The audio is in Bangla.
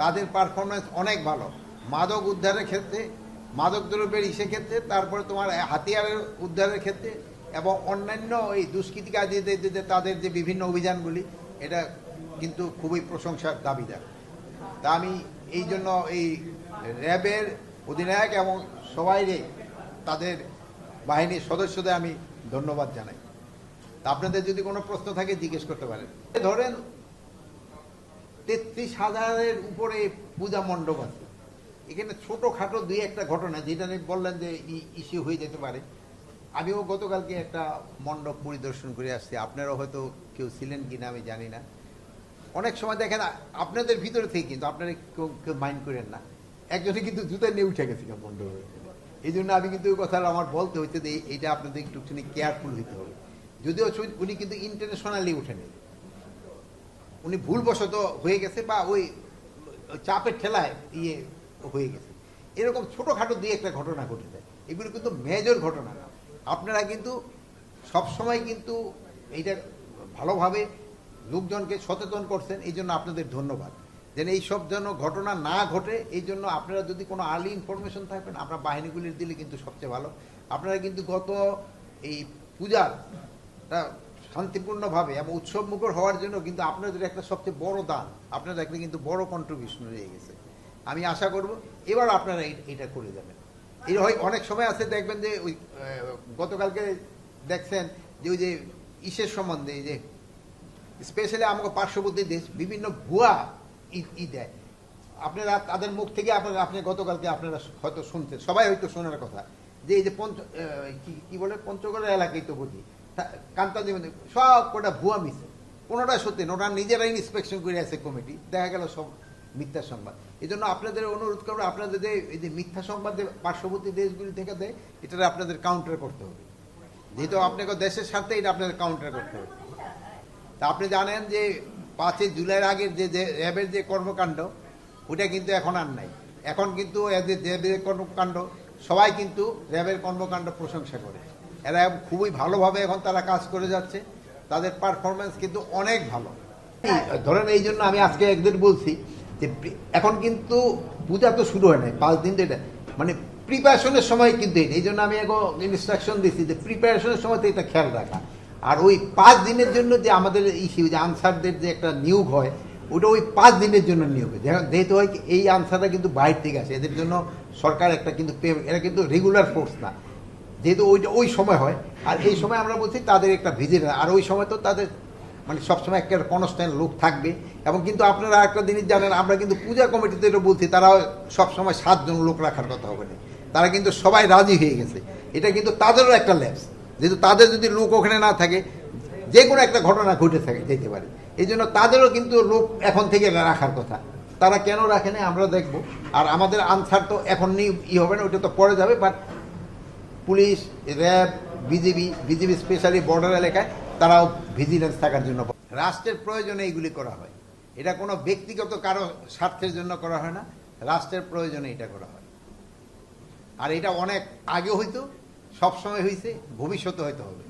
তাদের পারফরমেন্স অনেক ভালো। মাদক উদ্ধারের ক্ষেত্রে, মাদক দ্রব্যের ইসে ক্ষেত্রে, তারপরে তোমার হাতিয়ারের উদ্ধারের ক্ষেত্রে, এবং অন্যান্য এই দুষ্কৃতিকারীদের যে তাদের যে বিভিন্ন অভিযানগুলি, এটা কিন্তু খুবই প্রশংসার দাবিদার। তা আমি এই জন্য এই র্যাবের অধিনায়ক এবং সবাইরে তাদের বাহিনীর সদস্যদের আমি ধন্যবাদ জানাই। আপনাদের যদি কোনো প্রশ্ন থাকে, জিজ্ঞেস করতে পারেন। ধরেন তেত্রিশ হাজারের উপরে পূজা মণ্ডপ আছে। এখানে ছোটোখাটো দুই একটা ঘটনা, যেটা নিয়ে বললেন যে ইস্যু হয়ে যেতে পারে। আমিও গতকালকে একটা মণ্ডপ পরিদর্শন করে আসছি। আপনারাও হয়তো কেউ ছিলেন কি না আমি জানি না। অনেক সময় দেখেন, আপনাদের ভিতরে থেকে কিন্তু আপনারা কেউ কেউ মাইন্ড করেন না। একজনে কিন্তু জুতা নিয়ে উঠে গেছে মণ্ডপে। এই জন্য আমি কিন্তু ওই কথা আমার বলতে হইতে যে এই- এইটা আপনাদের একটুখানি কেয়ারফুল হইতে হবে। যদিও উনি কিন্তু ইন্টারন্যাশনালি উঠে উঠেনি উনি ভুলবশত হয়ে গেছে বা ওই চাপের ঠেলায় ইয়ে হয়ে গেছে। এরকম ছোটোখাটো দুই একটা ঘটনা ঘটে যায় এগুলো কিন্তু মেজর ঘটনা। না আপনারা কিন্তু সবসময় কিন্তু এইটা ভালোভাবে লোকজনকে সচেতন করছেন, এই জন্য আপনাদের ধন্যবাদ। যেন এইসব যেন ঘটনা না ঘটে, এই জন্য আপনারা যদি কোনো আর্লি ইনফরমেশন থাকবেন আপনার বাহিনীগুলির দিলে কিন্তু সবচেয়ে ভালো। আপনারা কিন্তু গত এই পূজার শান্তিপূর্ণভাবে এবং উৎসব মুখর হওয়ার জন্য কিন্তু আপনাদের একটা সবচেয়ে বড় দান, আপনাদের একটা কিন্তু বড় কন্ট্রিবিউশন রয়ে গেছে। আমি আশা করব এবার আপনারা এটা করে যাবেন। এই হয় অনেক সময় আছে, দেখবেন যে ওই গতকালকে দেখছেন যে ওই যে ইসের সম্বন্ধে যে স্পেশালি আমাকে পার্শ্ববর্তী দেশ বিভিন্ন ভুয়া ই- দেয়। আপনারা তাদের মুখ থেকে আপনারা, আপনি গতকালকে আপনারা হয়তো শুনছেন, সবাই হয়তো শোনার কথা। যে এই যে পঞ্চ কি বলে? পঞ্চগড়ের এলাকায় তো বুঝি কান্তাজি সব কটা ভুয়া মিছে। কোনোটা সত্যি ওরা নিজেরাই ইন্সপেকশন করে আছে কমিটি দেখা গেল সব মিথ্যা সংবাদ। এই জন্য আপনাদের অনুরোধ করব, আপনাদের যে এই যে মিথ্যা সংবাদ পার্শ্ববর্তী দেশগুলি থেকে দেয় এটা আপনাদের কাউন্টার করতে হবে। যেহেতু আপনাকে দেশের স্বার্থে এটা আপনাদের কাউন্টার করতে হবে। তা আপনি জানেন যে পাঁচই জুলাইয়ের আগের যে যে র্যাবের যে কর্মকাণ্ড, ওটা কিন্তু এখন আর নাই। এখন কিন্তু এদের র্যাবের কর্মকাণ্ড, সবাই কিন্তু র্যাবের কর্মকাণ্ড প্রশংসা করে। এরা খুবই ভালোভাবে এখন তারা কাজ করে যাচ্ছে। তাদের পারফরমেন্স কিন্তু অনেক ভালো। ধরেন এই জন্য আমি আজকে একদিন বলছি যে এখন কিন্তু পূজা তো শুরু হয় নাই, পাঁচ দিন এটা মানে প্রিপারেশনের সময় কিন্তু এটা এই জন্য আমি এখন ইনস্ট্রাকশন দিচ্ছি যে প্রিপারেশনের সময় তো এটা খেয়াল রাখা। আর ওই পাঁচ দিনের জন্য যে আমাদের ইস্যু যে আনসারদের যে একটা নিয়োগ হয়, ওটা ওই পাঁচ দিনের জন্য নিয়োগ হয়। যেহেতু হয় এই আনসারটা কিন্তু বাইরে থেকে আসে। এদের জন্য সরকার একটা কিন্তু এরা কিন্তু রেগুলার ফোর্স না। যেহেতু ওইটা ওই সময় হয়, আর এই সময় আমরা বলছি তাদের একটা ভিজিট আর ওই সময় তো তাদের মানে সবসময় একটা কনস্ট্যান্ট লোক থাকবে। এবং কিন্তু আপনারা একটা জিনিস জানেন, আমরা কিন্তু পূজা কমিটিতে এটা বলছি, তারা সবসময় সাতজন লোক রাখার কথা হবে না। তারা কিন্তু সবাই রাজি হয়ে গেছে। এটা কিন্তু তাদেরও একটা ল্যাবস যেহেতু তাদের যদি লোক ওখানে না থাকে, যে কোনো একটা ঘটনা ঘটে থাকে, যেতে পারে। এই জন্য তাদেরও কিন্তু লোক এখন থেকে রাখার কথা। তারা কেন রাখে না আমরা দেখব। আর আমাদের আনসার তো এখন নিয়ে ই হবে না, ওটা তো পরে যাবে but police, RAB, BGB BGB specially border এলাকায় তারাও ভিজিলেন্স থাকার জন্য রাষ্ট্রের প্রয়োজনে এইগুলি করা হয়। এটা কোনো ব্যক্তিগত কারও স্বার্থের জন্য করা হয় না, রাষ্ট্রের প্রয়োজনে এটা করা হয়। আর এটা অনেক আগে হইতো, সবসময় হয়েছে ভবিষ্যতে হয়তো হবে।